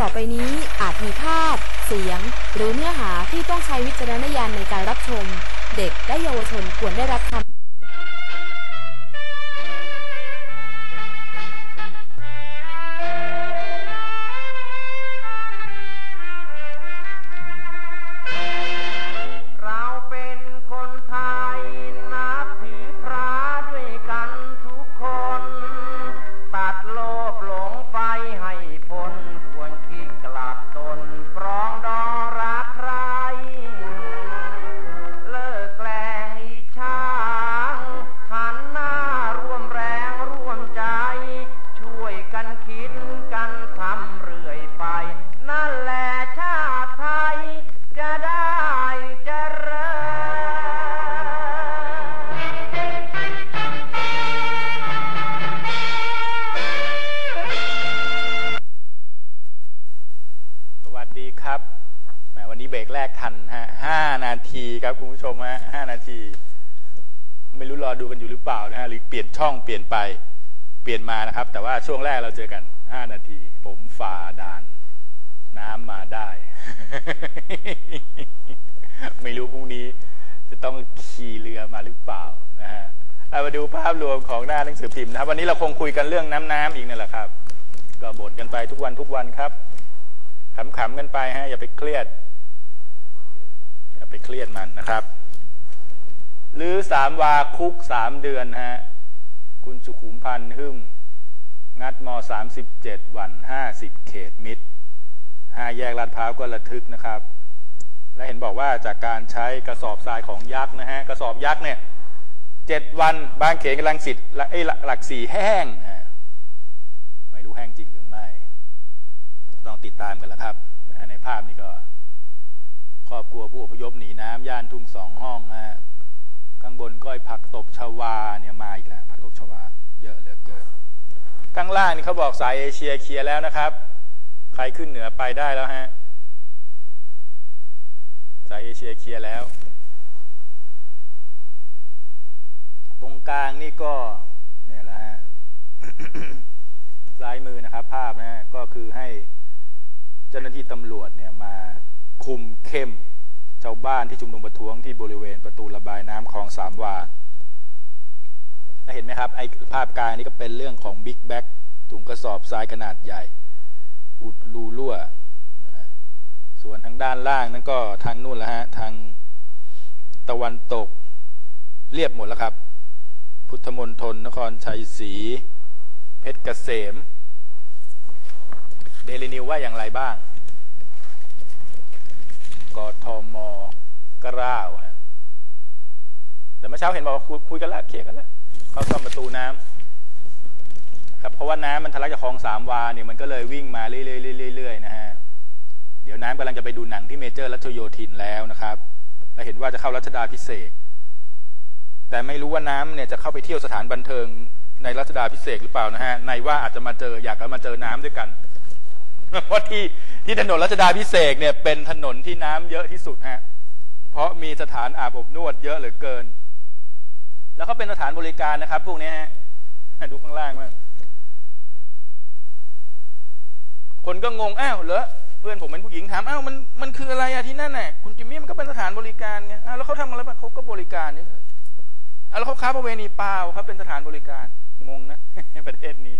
ต่อไปนี้อาจมีภาพ เสียง หรือเนื้อหาที่ต้องใช้วิจารณญาณในการรับชม เด็กและเยาวชนควรได้รับคำ ชมฮะห้านาที ไม่รู้รอดูกันอยู่หรือเปล่านะฮะหรือเปลี่ยนช่องเปลี่ยนไปเปลี่ยนมานะครับ แต่ว่าช่วงแรกเราเจอกันห้านาที ผมฝ่าด่าน น้ำมาได้ ไม่รู้พรุ่งนี้ จะต้องขี่เรือมาหรือเปล่านะฮะเอามาดูภาพรวมของหน้าหนังสือพิมพ์นะครับ วันนี้เราคงคุยกันเรื่องน้ำน้ำอีกนั่นแหละครับ ก็บ่นกันไปทุกวันทุกวันครับขำๆกันไปฮะอย่าไปเครียด ไปเครียดมันนะครับ หรือสามวาคุกสามเดือนฮะคุณสุขุมพันธ์หึ่มงัดมสามสิบเจ็ดวันห้าสิบเขตมิตรห้าแยกลาดพร้าวก็ระทึกนะครับ และเห็นบอกว่าจากการใช้กระสอบทรายของยักษ์นะฮะกระสอบยักษ์เนี่ยเจ็ดวันบางเขนกำลังสิทธิ์ไอ้หลักสี่แห้งฮะไม่รู้แห้งจริงหรือไม่ ต้องติดตามกันละครับ ในภาพนี้ก็ รอบครัวผู้อพยพหนีน้ำย่านทุ่งสองห้องฮะข้างบนก้อยผักตบชวาเนี่ยมาอีกแล้วผักตบชวา เยอะเหลือเกินข้างล่างนี่เขาบอกสายเอเชียเคลียร์แล้วนะครับ ใครขึ้นเหนือไปได้แล้วฮะสายเอเชียเคลียร์แล้ว ตรงกลางนี่ก็เนี่ยแหละฮะซ้ายมือนะครับ ภาพนะฮะก็คือให้เจ้าหน้าที่ตำรวจเนี่ยมา คุมเข้มชาวบ้านที่ชุมนุมประท้วงที่บริเวณประตูระบายน้ำคลองสามวาเห็นไหมครับไอภาพกลางนี่ก็เป็นเรื่องของบิ๊กแบ็กถุงกระสอบทรายขนาดใหญ่ อุดรูรั่ว ส่วนทางด้านล่างนั่นก็ทางนู่นแหละฮะ ทางตะวันตกเรียบหมดแล้วครับ พุทธมณฑลนครชัยศรีเพชรเกษม เดลินิวว่าอย่างไรบ้าง กทม กร้าวฮะแต่เมื่อเช้าเห็นบอกว่าคุยคุยกันแล้วเคลียร์กันแล้วเขาซ่อมประตูน้ำครับเพราะว่าน้ำมันทะลักจากคลองสามวาเนี่ยมันก็เลยวิ่งมาเรื่อยๆเรื่อยๆนะฮะเดี๋ยวน้ำกำลังจะไปดูหนังที่เมเจอร์รัชโยธินแล้วนะครับและเห็นว่าจะเข้ารัชดาพิเศษ แต่ไม่รู้ว่าน้ำเนี่ยจะเข้าไปเที่ยวสถานบันเทิงในรัชดาพิเศษหรือเปล่านะฮะในว่าอาจจะมาเจออยากจะมาเจอน้ำด้วยกัน เพราะที่ที่ถนนรัชดาพิเศษเนี่ยเป็นถนนที่น้ำเยอะที่สุดฮะ เพราะมีสถานอาบอบนวดเยอะเหลือเกิน แล้วก็เป็นสถานบริการนะครับ พวกนี้ฮะดูข้างล่างมั้างคนก็งงอ้าวเหรอเพื่อนผมเป็นผู้หญิงถามอ้าวมันมันคืออะไรอะที่นั่นน่ะคุณจิมมี่มันก็เป็นสถานบริการไงอ้าวแล้วเขาทำอะไรบ้างเขาก็บริการนี่เลยอ้าวแล้วเขาค้าประเวณีเปล่าครับเป็นสถานบริการงงนะประเทศนี้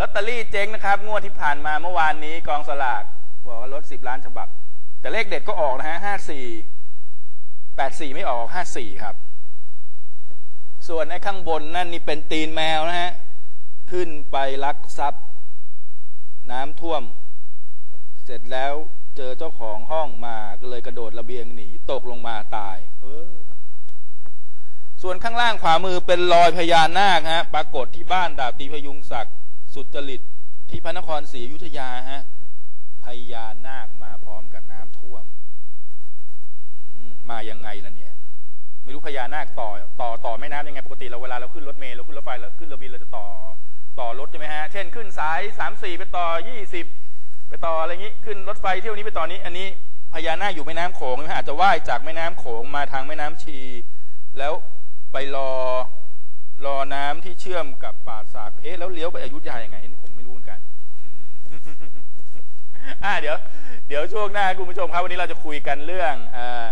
ลอตเตอรี่เจ๊งนะครับ งวดที่ผ่านมาเมื่อวานนี้กองสลากบอกว่าลดสิบล้านฉบับ แต่เลขเด็ดก็ออกนะฮะห้าสี่ แปดสี่ไม่ออกห้าสี่ครับ ส่วนไอ้ข้างบนนั่นนี่เป็นตีนแมวนะฮะ ขึ้นไปลักทรัพย์ น้ำท่วม เสร็จแล้วเจอเจ้าของห้องมาก็เลยกระโดดระเบียงหนี ตกลงมาตาย เออ ส่วนข้างล่างขวามือเป็นรอยพญานาคฮะ ปรากฏที่บ้านดาบตีพยุงศักดิ์สุจริตที่พระนครศรีอยุธยาฮะ พญานาคต่อต่อต่อแม่น้ำยังไงปกติเราเวลาเราขึ้นรถเมล์เราขึ้นรถไฟเราขึ้นเรือบินเราจะต่อต่อรถใช่ไหมฮะเช่นขึ้นสายสามสี่ไปต่อยี่สิบไปต่ออะไรอย่างนี้ขึ้นรถไฟเที่ยวนี้ไปต่อนี้ อันนี้พญานาคอยู่แม่น้ำโขงนะฮะอาจจะว่ายจากแม่น้ำโขงมาทางแม่น้ำชี แล้วไปรอรอน้ำที่เชื่อมกับป่าสากเอ๊ะแล้วเลี้ยวไปอยุธยายังไงอันนี้ผมไม่รู้เหมือนกันอ่าเดี๋ยว เดี๋ยวช่วงหน้าคุณผู้ชมครับวันนี้เราจะคุยกันเรื่องเออ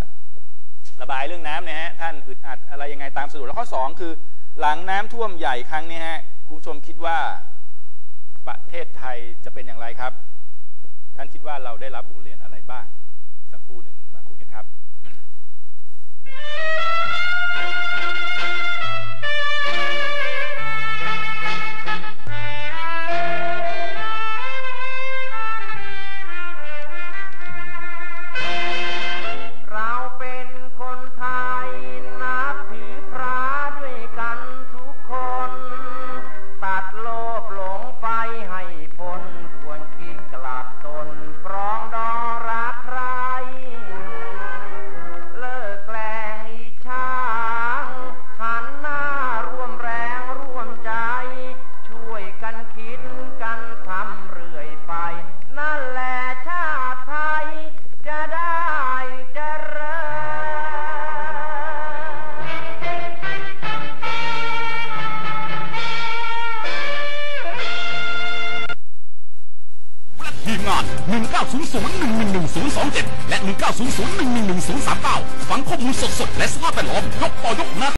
ระบายเรื่องน้ำนะฮะท่านอึดอัดอะไรยังไงตามสะดวกแล้วข้อสองคือ หลังน้ำท่วมใหญ่ครั้งนี้ฮะคุณผู้ชมคิดว่าประเทศไทยจะเป็นอย่างไรครับ ท่านคิดว่าเราได้รับบทเรียนอะไรบ้าง สักครู่หนึ่ง กันทำเรื่อยไป นั่นแหละชาติไทย จะได้เจริญและทีมงาน 1900111027 และ 1900111039ฟังข้อมูลสดๆ และสภาพแวดล้อม ยกต่อยกน้า